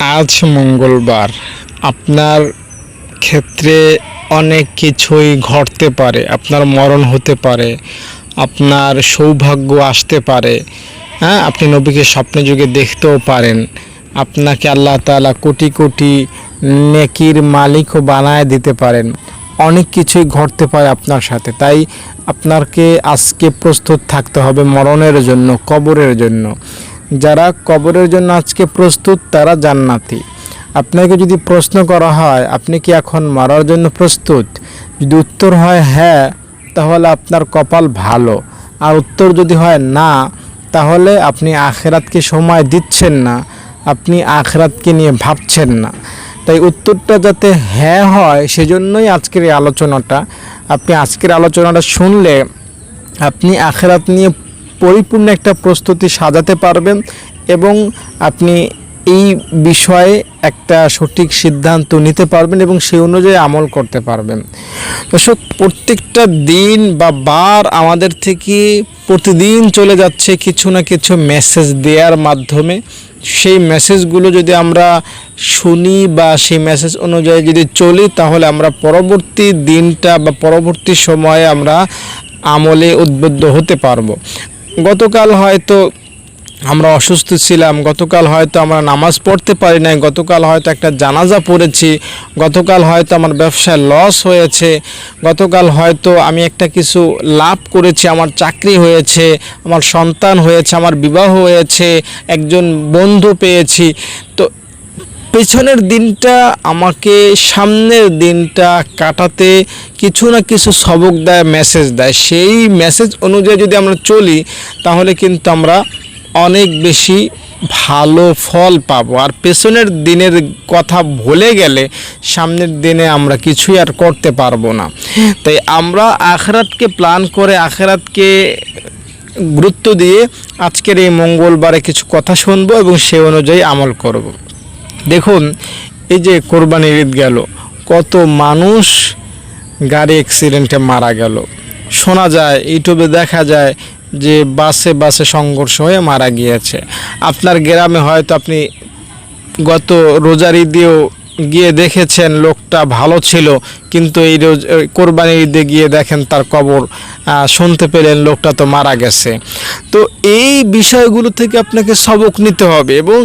আজ মঙ্গলবার। আপনার ক্ষেত্রে অনেক কিছুই ঘটতে পারে। আপনার মরণ হতে পারে। আপনার সৌভাগ্য আসতে পারে। হ্যাঁ আপনি নবীকে স্বপ্নে যুগে দেখতেও পারেন। আপনাকে আল্লাহ তাআলা কোটি কোটি নেকির মালিকও বানায় দিতে পারেন। অনেক কিছুই ঘটতে পারে আপনার সাথে। তাই আপনাকে আজকে প্রস্তুত থাকতে হবে মরণের জন্য, কবরের জন্য। যারা কবরের জন্য আজকে প্রস্তুত, তারা জান্নাতি। আপনাকে যদি প্রশ্ন করা হয়, আপনি কি এখন মারার জন্য প্রস্তুত? যদি উত্তর হয় হ্যাঁ তাহলে আপনার কপাল ভালো। আর উত্তর যদি হয়, না, তাহলে আপনি আখেরাতকে সময় দিচ্ছেন না। আপনি আখেরাতকে নিয়ে ভাবছেন না। তাই উত্তরটা যাতে হ্যাঁ হয়, সেজন্যই আজকের এই আলোচনাটা। আপনি আজকের আলোচনাটা শুনলে আপনি আখেরাত নিয়ে পরিপূর্ণ একটা প্রস্তুতি সাজাতে পারবেন এবং আপনি এই বিষয়ে একটা সঠিক সিদ্ধান্ত নিতে পারবেন এবং সেই অনুযায়ী আমল করতে পারবেন। দর্শক, প্রত্যেকটা দিন বা বার আমাদের থেকে প্রতিদিন চলে যাচ্ছে কিছু না কিছু মেসেজ দেওয়ার মাধ্যমে। সেই মেসেজগুলো যদি আমরা শুনি বা সেই মেসেজ অনুযায়ী যদি চলি, তাহলে আমরা পরবর্তী দিনটা বা পরবর্তী সময়ে আমরা আমলে উদ্বুদ্ধ হতে পারব। গতকাল হয়তো আমরা অসুস্থ ছিলাম, গতকাল হয়তো আমরা নামাজ পড়তে পারি নাই, গতকাল হয়তো একটা জানাজা পড়েছি, গতকাল হয়তো আমার ব্যবসায় লস হয়েছে, গতকাল হয়তো আমি একটা কিছু লাভ করেছি, আমার চাকরি হয়েছে, আমার সন্তান হয়েছে, আমার বিবাহ হয়েছে, একজন বন্ধু পেয়েছি। তো পেছনের দিনটা, আমাকে সামনের দিনটা কাটাতে কিছু না কিছু সবক দেয় মেসেজ দেয়। সেই মেসেজ অনুযায়ী যদি আমরা চলি, তাহলে কিন্তু আমরা অনেক বেশি ভালো ফল পাবো। আর পেছনের দিনের কথা ভুলে গেলে সামনের দিনে আমরা কিছুই আর করতে পারব না। তাই আমরা আখরাতকে প্ল্যান করে, আখরাতকে গুরুত্ব দিয়ে আজকের এই মঙ্গলবারে কিছু কথা শুনব এবং সে অনুযায়ী আমল করব। দেখুন, এই যে কোরবানির ঈদ গেল, কত মানুষ গাড়ি অ্যাক্সিডেন্টে মারা গেল। শোনা যায়, ইউটিউবে দেখা যায় যে বাসে বাসে সংঘর্ষ হয়ে মারা গিয়েছে। আপনার গ্রামে হয়তো আপনি গত রোজার ঈদেও গিয়ে দেখেছেন, লোকটা ভালো ছিল, কিন্তু এই রোজ কোরবানির ঈদে গিয়ে দেখেন তার কবর শুনতে পেলেন লোকটা তো মারা গেছে। তো এই বিষয়গুলো থেকে আপনাকে সবক নিতে হবে এবং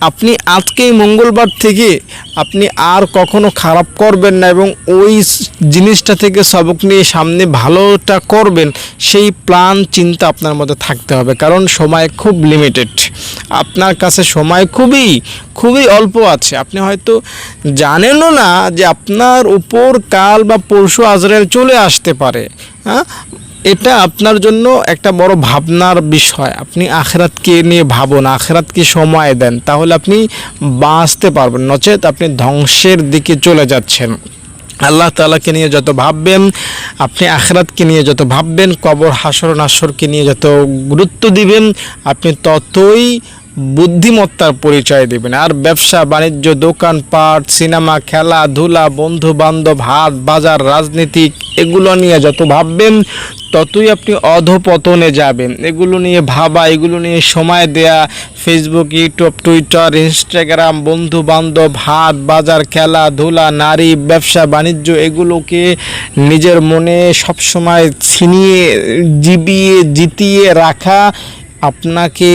আপনি আজকে মঙ্গলবার থেকে আপনি আর কখনো খারাপ করবেন না এবং ওই জিনিসটা থেকে সবক নিয়ে সামনে ভালোটা করবেন, সেই প্ল্যান চিন্তা আপনার মধ্যে থাকতে হবে। কারণ সময় খুব লিমিটেড আপনার কাছে সময় খুবই খুবই অল্প আছে। আপনি হয়তো জানেনও না যে আপনার উপর কাল বা পরশু আজরাইল চলে আসতে পারে। হ্যাঁ? এটা আপনার জন্য একটা বড় ভাবনার বিষয়। আপনি আখেরাতকে নিয়ে ভাবুন, আখেরাতকে সময় দেন। তাহলে আপনি বাঁচতে পারবেন। নচেত আপনি ধ্বংসের দিকে চলে যাচ্ছেন। আল্লাহ তালাকে নিয়ে যত ভাববেন, আপনি আখরাতকে নিয়ে যত ভাববেন, কবর, হাসর, নাসরকে নিয়ে যত গুরুত্ব দিবেন, আপনি ততই বুদ্ধিমত্তার পরিচয় দেবেন। আর ব্যবসা, বাণিজ্য দোকানপাট সিনেমা খেলাধুলা বন্ধু বান্ধব হাট, বাজার রাজনীতি এগুলো নিয়ে যত ভাববেন, ততই আপনি অধপতনে যাবেন। এগুলো নিয়ে ভাবা, এগুলো নিয়ে সময় দেয়া ফেসবুক ইউটিউব টুইটার ইনস্টাগ্রাম বন্ধু বান্ধব হাট, বাজার খেলাধুলা নারী, ব্যবসা, বাণিজ্য, এগুলোকে নিজের মনে সবসময় ছিনিয়ে, জিবিয়ে, জিতিয়ে রাখা আপনাকে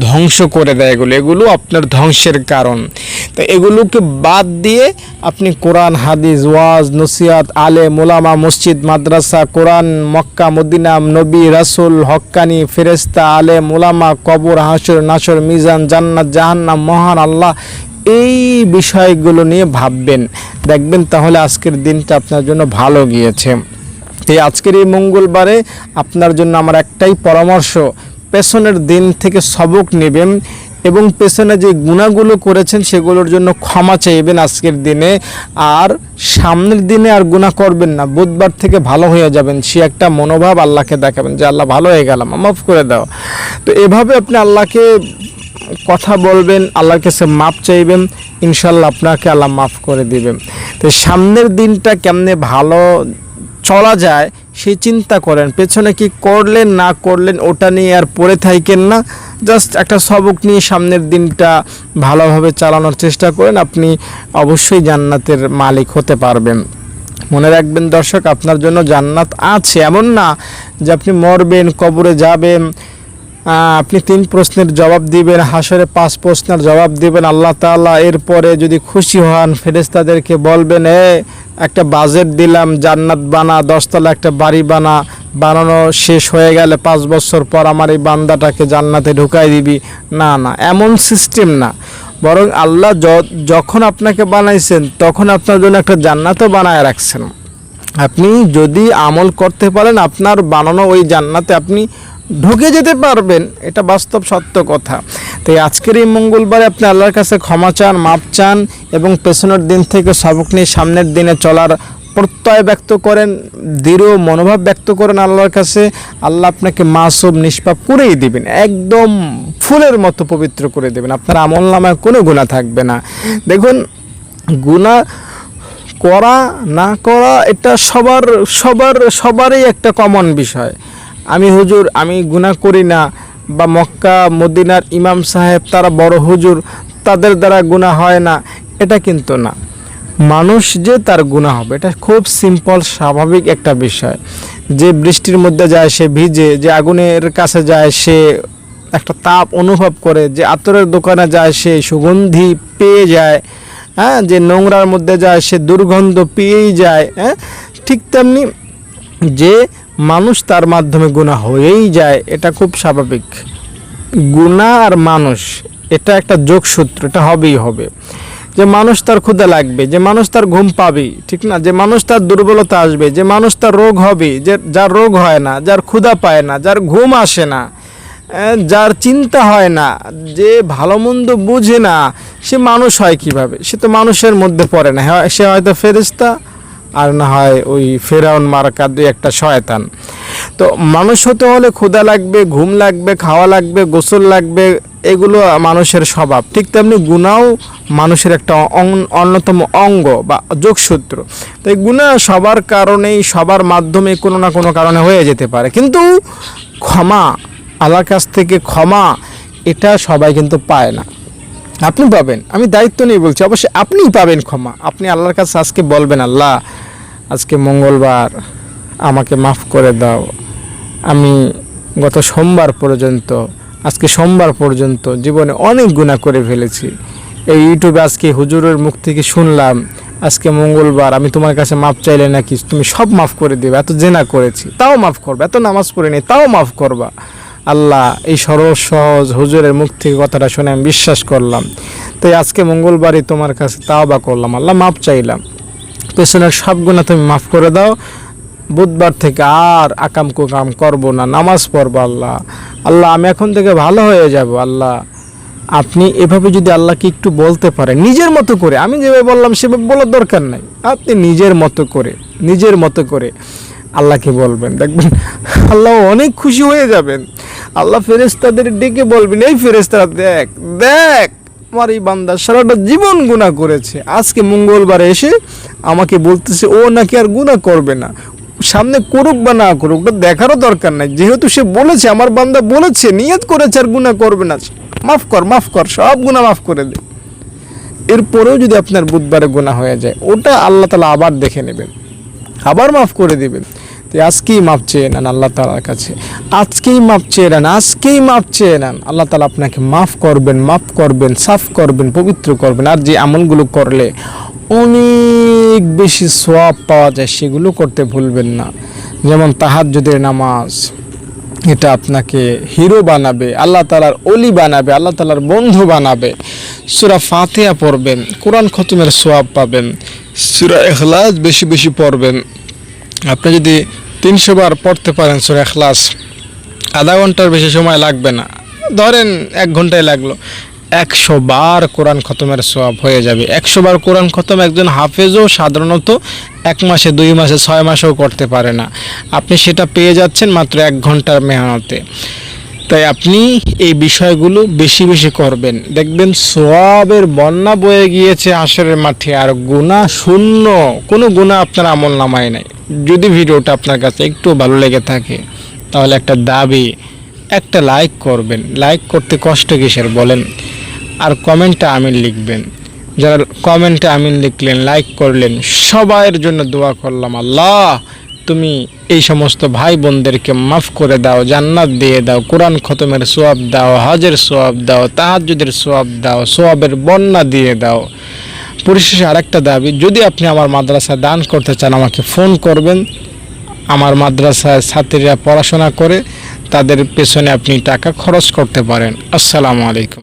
ধ্বংস করে দেয় এগুলো। এগুলো আপনার ধ্বংসের কারণ। তো এগুলোকে বাদ দিয়ে আপনি কোরআন, হাদিস, ওয়াজ নসিয়াত আলে মোলামা মসজিদ, মাদ্রাসা, কোরআন, মক্কা, মদিনা, নবী, রাসুল হক্কানি ফেরেস্তা আলে মোলামা কবর হাসর নাসর, মিজান, জান্নাত, জাহান্নাম, মহান আল্লাহ এই বিষয়গুলো নিয়ে ভাববেন। দেখবেন তাহলে আজকের দিনটা আপনার জন্য ভালো গিয়েছে। এই আজকের এই মঙ্গলবারে আপনার জন্য আমার একটাই পরামর্শ পেছনের দিন থেকে সবক নেবেন এবং পেছনে যে গুণাগুলো করেছেন সেগুলোর জন্য ক্ষমা চাইবেন আজকের দিনে। আর সামনের দিনে আর গুণা করবেন না, বুধবার থেকে ভালো হয়ে যাবেন, সে একটা মনোভাব আল্লাহকে দেখাবেন যে আল্লাহ ভালো হয়ে গেলাম, মাফ করে দাও। তো এভাবে আপনি আল্লাহকে কথা বলবেন, আল্লাহর কাছে মাপ চাইবেন ইনশাল্লাহ আপনাকে আল্লাহ মাফ করে দিবেন। তো সামনের দিনটা কেমনে ভালো চলা যায় সেই চিন্তা করেন, পেছনে কি করলেন, না করলেন, ওটা নিয়ে আর পড়ে থাকেন না। জাস্ট একটা সবক নিয়ে সামনের দিনটা ভালোভাবে চালানোর চেষ্টা করেন, আপনি অবশ্যই জান্নাতের মালিক হতে পারবেন। মনে রাখবেন দর্শক, আপনার জন্য জান্নাত আছে। এমন না যে আপনি মরবেন, কবরে যাবেন আপনি তিন প্রশ্নের জবাব দিবেন, হাসরে পাঁচ প্রশ্নের জবাব দিবেন, আল্লাহ তাআলা এরপরে যদি খুশি হন ফেরেস্তাদেরকে বলবেন, এ একটা বাজেট দিলাম, জান্নাত বানা, দশতলা একটা বাড়ি বানা, বানানো শেষ হয়ে গেলে পাঁচ বছর পর আমার এই বান্দাটাকে জান্নাতে ঢুকাই দিবি। না না, এমন সিস্টেম না। বরং আল্লাহ যখন আপনাকে বানাইছেন, তখন আপনার জন্য একটা জান্নাতও বানায় রাখছেন। আপনি যদি আমল করতে পারেন, আপনার বানানো ওই জান্নাতে আপনি ঢুকে যেতে পারবেন, এটা বাস্তব সত্য কথা। তো এই আজকের এই মঙ্গলবারে আপনি আল্লাহর কাছে ক্ষমা চান মাপ চান এবং পেছনের দিন থেকে সবক নিয়ে সামনের দিনে চলার প্রত্যয় ব্যক্ত করেন, দৃঢ় মনোভাব ব্যক্ত করেন আল্লাহর কাছে, আল্লাহ আপনাকে মাসুম নিষ্পাপ করেই দিবেন, একদম ফুলের মতো পবিত্র করে দেবেন। আপনার আমল নামায় কোনো গুণা থাকবে না। দেখুন গুণা করা, না করা, এটা সবার সবার, সবারই একটা কমন বিষয়। আমি হুজুর, আমি গুনাহ করি না। বা মক্কা, মদিনার ইমাম সাহেব তারা বড় হুজুর, তাদের দ্বারা গুনাহ হয় না। এটা কিন্তু না। মানুষ যে তার গুনাহ হবে, এটা খুব সিম্পল স্বাভাবিক একটা বিষয়। যে বৃষ্টির মধ্যে যায়, সে ভিজে, যে আগুনের কাছে যায়, সে একটা তাপ অনুভব করে, যে আতরের দোকানে যায়, সে সুগন্ধি পেয়ে যায় হ্যাঁ? যে নোংরার মধ্যে যায়, সে দুর্গন্ধ পেয়েই যায় হ্যাঁ? ঠিক তেমনি যে মানুষ তার মাধ্যমে গুণা হয়েই যায়, এটা খুব স্বাভাবিক। গুণা আর মানুষ, এটা একটা যোগসূত্র, এটা হবেই হবে। যে মানুষ তার ক্ষুদা লাগবে, যে মানুষ তার ঘুম পাবে, ঠিক না? যে মানুষ তার দুর্বলতা আসবে, যে মানুষ তার রোগ হবে, যে যার রোগ হয় না, যার ক্ষুদা পায় না, যার ঘুম আসে না যার চিন্তা হয় না, যে ভালো মন্দ বুঝে না, সে মানুষ হয় কীভাবে? সে তো মানুষের মধ্যে পড়ে না। সে হয়তো ফেরিস্তা আর না হয় ওই ফেরাউন মার্কা দুই একটা শয়তান। তো মানুষ হতে হলে ক্ষুধা লাগবে, ঘুম লাগবে, খাওয়া লাগবে, গোসল লাগবে, এগুলো মানুষের স্বভাব। ঠিক তেমনি গুণাও মানুষের একটা অন্যতম অঙ্গ বা যোগসূত্র। তো এই গুণা সবার কারণেই, সবার মাধ্যমে কোনো না কোনো কারণে হয়ে যেতে পারে। কিন্তু ক্ষমা, আল্লাহর কাছ থেকে ক্ষমা, এটা সবাই কিন্তু পায় না। আপনি পাবেন। আমি দায়িত্ব নিয়ে বলছি, অবশ্যই আপনিই পাবেন ক্ষমা। আপনি আল্লাহর কাছে আজকে বলবেন, আল্লাহ আজকে মঙ্গলবার, আমাকে মাফ করে দাও। আমি গত সোমবার পর্যন্ত, আজকে সোমবার পর্যন্ত জীবনে অনেক গুণা করে ফেলেছি। এই ইউটিউবে আজকে হুজুরের মুখ থেকে শুনলাম, আজকে মঙ্গলবার, আমি তোমার কাছে মাপ চাইলে নাকি তুমি সব মাফ করে দেবে। এত জেনা করেছি, তাও মাফ করবে। এত নামাজ পড়িনি তাও মাফ করবা। আল্লাহ এই সরল সহজ হুজুরের মুখ থেকে কথাটা শুনে আমি বিশ্বাস করলাম। তাই আজকে মঙ্গলবারই তোমার কাছে তাও বা করলাম। আল্লাহ মাপ চাইলাম। পেছনের সব গুণা তুমি মাফ করে দাও। বুধবার থেকে আর আকাম কুকাম করব না, নামাজ পড়ব আল্লাহ। আল্লাহ, আমি এখন থেকে ভালো হয়ে যাব আল্লাহ। আপনি এভাবে যদি আল্লাহকে একটু বলতে পারেন, নিজের মতো করে, আমি যেভাবে বললাম সেভাবে বলার দরকার নাই। আপনি নিজের মতো করে, নিজের মতো করে আল্লাহকে বলবেন। দেখবেন আল্লাহ অনেক খুশি হয়ে যাবেন। আল্লাহ ফেরেস্তাদের ডেকে বলবেন, এই ফেরেস্তারা দেখ দেখ আমার এই বান্দা সারাটা জীবন গুণা করেছে। আজকে মঙ্গলবারে এসে আমাকে বলতেছে, ও নাকি আর গুণা করবে না। সামনে করুক বা না করুক, ওটা দেখারও দরকার নাই। যেহেতু সে বলেছে, আমার বান্দা বলেছে, নিয়ত করেছে আর গুণা করবে না। মাফ কর মাফ কর, সব গুণা মাফ করে দে। এরপরেও যদি আপনার বুধবারে গুণা হয়ে যায়, ওটা আল্লাহ তালা আবার দেখে নেবেন। আবার মাফ করে দিবেন। আজকেই মাপ চেয়ে নেন আল্লাহ তালার কাছে। আজকেই মাপ চেয়ে নেন, আজকেই মাপ চেয়ে নেন। আল্লাহ তালা আপনাকে মাফ করবেন মাফ করবেন, সাফ করবেন, পবিত্র করবেন। আর যে আমলগুলো করলে অনেক বেশি সোয়াব পাওয়া যায়, সেগুলো করতে ভুলবেন না। যেমন তাহার তাহাজ্জুদের নামাজ, এটা আপনাকে হিরো বানাবে, আল্লাহ তালার অলি বানাবে, আল্লাহ তালার বন্ধু বানাবে। সুরা ফাতিহা পড়বেন, কোরআন খতমের সোয়াব পাবেন। সুরা এখলাস বেশি বেশি পড়বেন। আপনি যদি তিনশো বার পড়তে পারেন সুরা এখলাস আধা ঘণ্টার বেশি সময় লাগবে না। ধরেন এক ঘন্টায় লাগল। একশো বার কোরআন খতমের সব হয়ে যাবে। একশো বার কোরআন খতম একজন হাফেজও সাধারণত এক মাসে, দুই মাসে, ছয় মাসেও করতে পারে না। আপনি সেটা পেয়ে যাচ্ছেন মাত্র এক ঘণ্টার মেহনতে তাই আপনি এই বিষয়গুলো বেশি বেশি করবেন। দেখবেন সোয়াবের বন্যা বয়ে গিয়েছে আসরের মাঠে আর গুণা শূন্য। কোনো গুণা আপনার আমল নামায় নাই। যদি ভিডিওটা আপনার কাছে একটু ভালো লেগে থাকে, তাহলে একটা দাবি, একটা লাইক করবেন। লাইক করতে কষ্ট কিসের বলেন? আর কমেন্টে আমিন লিখবেন। যারা কমেন্টে আমিন লিখলেন লাইক করলেন, সবাইয়ের জন্য দোয়া করলাম আল্লাহ। তুমি এই সমস্ত ভাই বোনদেরকে মাফ করে দাও, জান্নাত দিয়ে দাও, কোরআন খতমের সোয়াব দাও, হজের সোয়াব দাও তাহাজুদের সোয়াব দাও, সোয়াবের বন্যা দিয়ে দাও। পরিশেষে আরেকটা দাবি, যদি আপনি আমার মাদ্রাসায় দান করতে চান, আমাকে ফোন করবেন। আমার মাদ্রাসায় ছাত্রীরা পড়াশোনা করে তাদের পেছনে আপনি টাকা খরচ করতে পারেন। আসসালামু আলাইকুম।